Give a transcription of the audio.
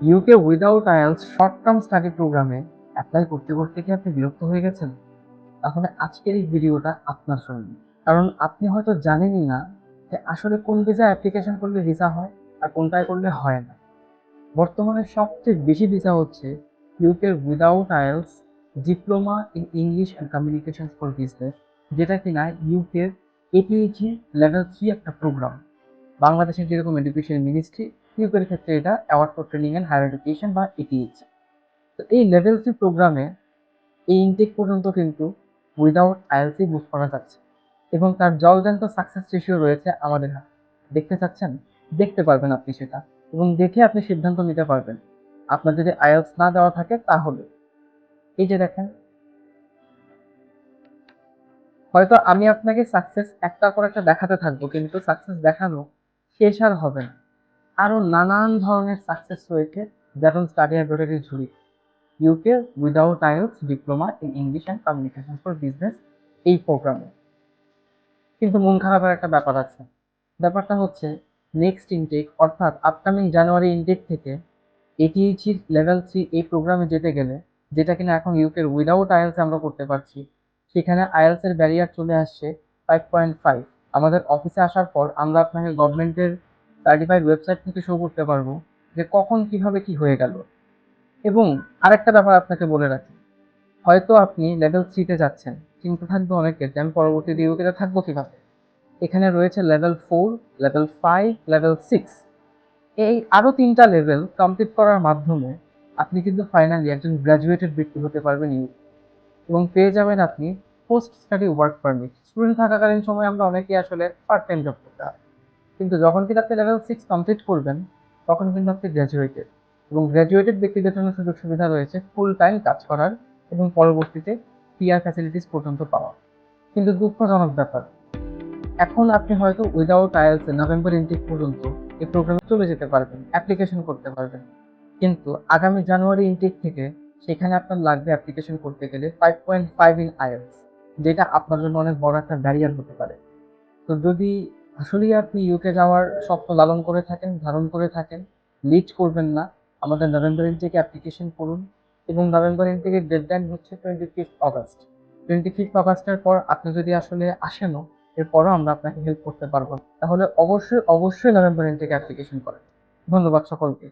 UK without IELTS short term study প্রোগ্রামে apply করতে করতে কি আপনি বিরক্ত হয়ে গেছেন? তাহলে আজকের এই ভিডিওটা আপনার জন্য। কারণ আপনি হয়তো জানেনই না যে আসলে কোন ভিসা অ্যাপ্লিকেশন করলে ভিসা হয় আর কোনটায় করলে হয় না। বর্তমানে সবচেয়ে বেশি ভিসা হচ্ছে ইউকের without IELTS diploma in English and communication for business যেটা কিনা ইউকের এপিএইচি লেভেল থ্রি একটা প্রোগ্রাম বাংলাদেশের যেরকম এডুকেশন মিনিস্ট্রি ইউকের ক্ষেত্রে এটা award for training and higher education বা এটিএইচি তো এই লেভেল থ্রি প্রোগ্রামে এই ইনটেক পর্যন্ত কিন্তু উইদাউট আইএলসি বুক করা যাচ্ছে এবং তার জলজান্ত সাকসেস রেশিও রয়েছে আমাদের হাতে। দেখতে চাচ্ছেন? দেখতে পারবেন আপনি সেটা এবং দেখে আপনি সিদ্ধান্ত নিতে পারবেন। আপনার যদি আইএলস না দেওয়া থাকে তাহলে। এই যে দেখেন। হয়তো আমি আপনাকে সাকসেস একটা পর একটা দেখাতে থাকব, কিন্তু সাকসেস দেখানো শেষ আর হবে না। আরও নানান ধরনের সাকসেস রয়েছে যেমন স্টাডি অ্যাব্রোডের ঝুড়ি UK without IELTS diploma in English and communication for business এই প্রোগ্রামে কিন্তু মন খারাপের একটা ব্যাপার আছে। ব্যাপারটা হচ্ছে নেক্সট ইনটেক অর্থাৎ আপকামিং জানুয়ারি ইনটেক থেকে এটিএইচির লেভেল থ্রি এই প্রোগ্রামে যেতে গেলে যেটা কিনা এখন ইউকের উইদাউট আইএলস আমরা করতে পারছি, সেখানে আইএলস এর ব্যারিয়ার চলে আসছে ফাইভ পয়েন্ট ফাইভ আমাদের অফিসে আসার পর আমরা আপনাকে গভর্নমেন্টের সার্টিফাইড ওয়েবসাইট থেকে শো করতে পারব যে কখন কীভাবে কি হয়ে গেল। এবং আরেকটা ব্যাপার আপনাকে বলে রাখি, হয়তো আপনি লেভেল থ্রিতে যাচ্ছেন, কিন্তু থাকবে অনেকের, যে আমি পরবর্তীতে ইউকেতে থাকব কীভাবে? এখানে রয়েছে level four level five level six এই আরও তিনটা লেভেল কমপ্লিট করার মাধ্যমে আপনি কিন্তু ফাইনালি একজন গ্র্যাজুয়েটেড ব্যক্তি হতে পারবেন ইউ এবং পেয়ে যাবেন আপনি post study work permit student থাকাকালীন সময় আমরা অনেকেই আসলে পার্ট টাইম জব করতে হয়। কিন্তু যখন কিন্তু আপনি লেভেল সিক্স কমপ্লিট করবেন, তখন কিন্তু আপনি গ্র্যাজুয়েটেড এবং গ্র্যাজুয়েটেড ব্যক্তিদের জন্য সুযোগ সুবিধা রয়েছে ফুল টাইম কাজ করার এবং পরবর্তীতে পিআর ফ্যাসিলিটিস পর্যন্ত পাওয়া। কিন্তু দুঃখজনক ব্যাপার, এখন আপনি হয়তো উইদাউট আইএলস নভেম্বর ইনটেক পর্যন্ত এই প্রোগ্রামে চলে যেতে পারবেন অ্যাপ্লিকেশন করতে পারবেন। কিন্তু আগামী জানুয়ারি ইনটেক থেকে সেখানে আপনার লাগবে অ্যাপ্লিকেশন করতে গেলে five point five in IELTS যেটা আপনার জন্য অনেক বড় একটা ব্যারিয়ার হতে পারে। তো যদি আসলেই আপনি ইউকে যাওয়ার স্বপ্ন লালন করে থাকেন, ধারণ করে থাকেন লিড করবেন না। আমাদের নভেম্বর থেকে অ্যাপ্লিকেশন করুন এবং নভেম্বর থেকে ডেডলাইন হচ্ছে twenty fifth August twenty fifth অগাস্টের পর আপনি যদি আসলে আসেনও এরপরও আমরা আপনাকে হেল্প করতে পারব। তাহলে অবশ্যই অবশ্যই নভেম্বর থেকে অ্যাপ্লিকেশন করেন। ধন্যবাদ সকলকে।